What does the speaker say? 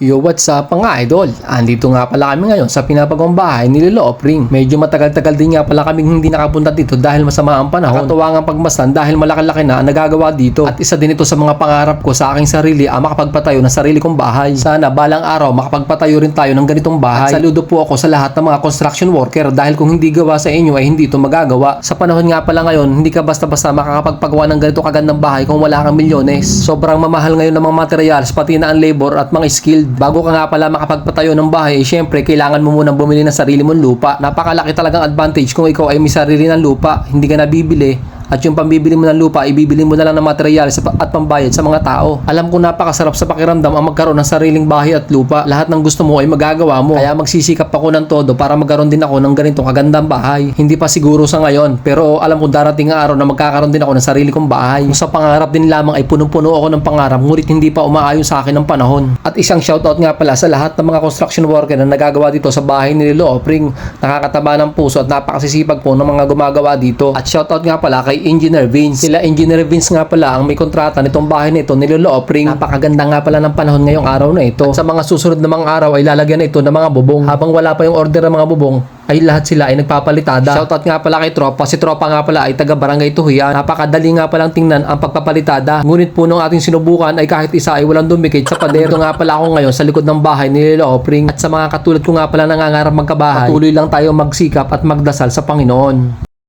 Yo, what's up mga idol? Andito nga pala kami ngayon sa pinapagawang bahay ni Lilo Opring. Medyo matagal-tagal din nga pala kaming hindi nakapunta dito dahil masama ang panahon. Katuwa nga pagmasdan dahil malaki-laki na ang nagagawa dito. At isa din ito sa mga pangarap ko sa aking sarili ang makapagpatayo ng sarili kong bahay. Sana balang araw makapagpatayo rin tayo ng ganitong bahay. At saludo po ako sa lahat ng mga construction worker dahil kung hindi gawa sa inyo ay hindi ito magagawa. Sa panahon nga pala ngayon, hindi ka basta-basta makakapagpagawa ng ganito kagandang bahay kung wala kang milyones. Sobrang mamahal ngayon ng mga materials pati na ang labor at mga skilled. Bago ka nga pala makapagpatayo ng bahay, syempre kailangan mo munang bumili ng sarili mong lupa. Napakalaki talagang advantage kung ikaw ay may sarili ng lupa, hindi ka nabibili at yung pambibili mo ng lupa, ibibili mo na lang ng materials at pambayad sa mga tao. Alam ko napakasarap sa pakiramdam ang magkaroon ng sariling bahay at lupa. Lahat ng gusto mo ay magagawa mo. Kaya magsisikap ako ng todo para magkaroon din ako ng ganitong kagandang bahay. Hindi pa siguro sa ngayon, pero alam ko darating ang araw na magkakaroon din ako ng sarili kong bahay. Kung sa pangarap din lamang ay punong-puno ako ng pangarap, ngunit hindi pa umaayon sa akin ng panahon. At isang shoutout nga pala sa lahat ng mga construction worker na nagagawa dito sa bahay ni Lilo Opring. Nakakataba ng puso at napakasisipag po ng mga gumagawa dito. At shoutout nga pala kay Engineer Vince. Sila Engineer Vince nga pala ang may kontrata nitong bahay nito ni Lolo Opring. Napakaganda nga pala ng panahon ngayong araw na ito. At sa mga susunod na mga araw ay lalagyan na ito ng mga bubong. Habang wala pa yung order ng mga bubong, ay lahat sila ay nagpapalitada. Shoutout nga pala kay Tropa. Si Tropa nga pala ay taga Barangay Tuhian. Napakadali nga palang tingnan ang pagpapalitada. Ngunit po nung ating sinubukan ay kahit isa ay walang dumikit sa pader. Ito nga pala ako ngayon sa likod ng bahay ni Lolo Opring. At sa mga katulad ko nga pala nangangarap magkabahay, patuloy lang tayo magsikap at magdasal sa Panginoon.